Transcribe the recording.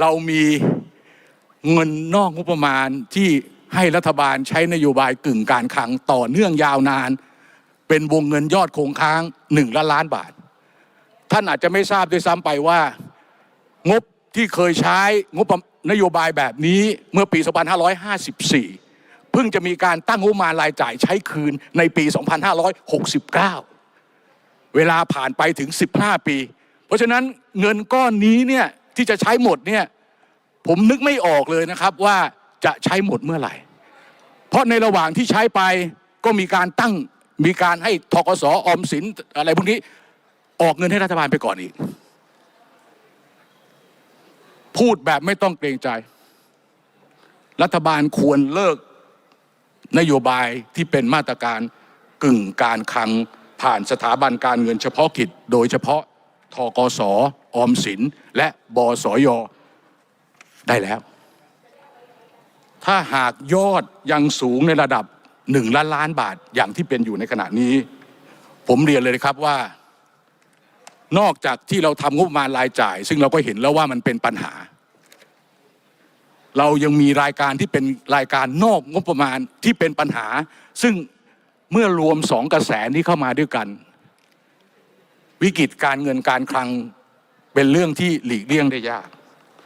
เรามีเงินนอกงบประมาณที่ให้รัฐบาลใช้นโยบายกึ่งการคลังต่อเนื่องยาวนาน เป็นวงเงินยอดคงค้างหนึ่งล้านล้านบาท ท่านอาจจะไม่ทราบด้วยซ้ำไปว่า งบที่เคยใช้งบนโยบายแบบนี้เมื่อปี 2554 เพิ่งจะมีการตั้งงบมารายจ่ายใช้คืนในปี 2569 เวลาผ่านไปถึง 15 ปี เพราะฉะนั้นเงินก้อนนี้เนี่ย ที่จะใช้หมดเนี่ยผมนึกไม่ออกเลยนะครับว่าจะใช้หมดเมื่อไหร่ เพราะในระหว่างที่ใช้ไปก็มีการตั้งมีการให้ทกสออมสินอะไรพวกนี้ออกเงินให้รัฐบาลไปก่อนอีก พูดแบบไม่ต้องเกรงใจ รัฐบาลควรเลิกนโยบายที่เป็นมาตรการกึ่งการคลังผ่านสถาบันการเงินเฉพาะกิจ โดยเฉพาะทกส ออมสินและบสยได้แล้ว ถ้าหากยอดยังสูงในระดับหนึ่งล้านล้านบาทอย่างที่เป็นอยู่ในขณะนี้ ผมเรียนเลยนะครับว่า นอกจากที่เราทำงบประมาณรายจ่าย ซึ่งเราก็เห็นแล้วว่ามันเป็นปัญหา เรายังมีรายการที่เป็นรายการนอกงบประมาณที่เป็นปัญหา ซึ่งเมื่อรวมสองกระแสนี้เข้ามาด้วยกัน วิกฤตการเงินการคลัง เป็นเรื่องที่หลีกเลี่ยงได้ยาก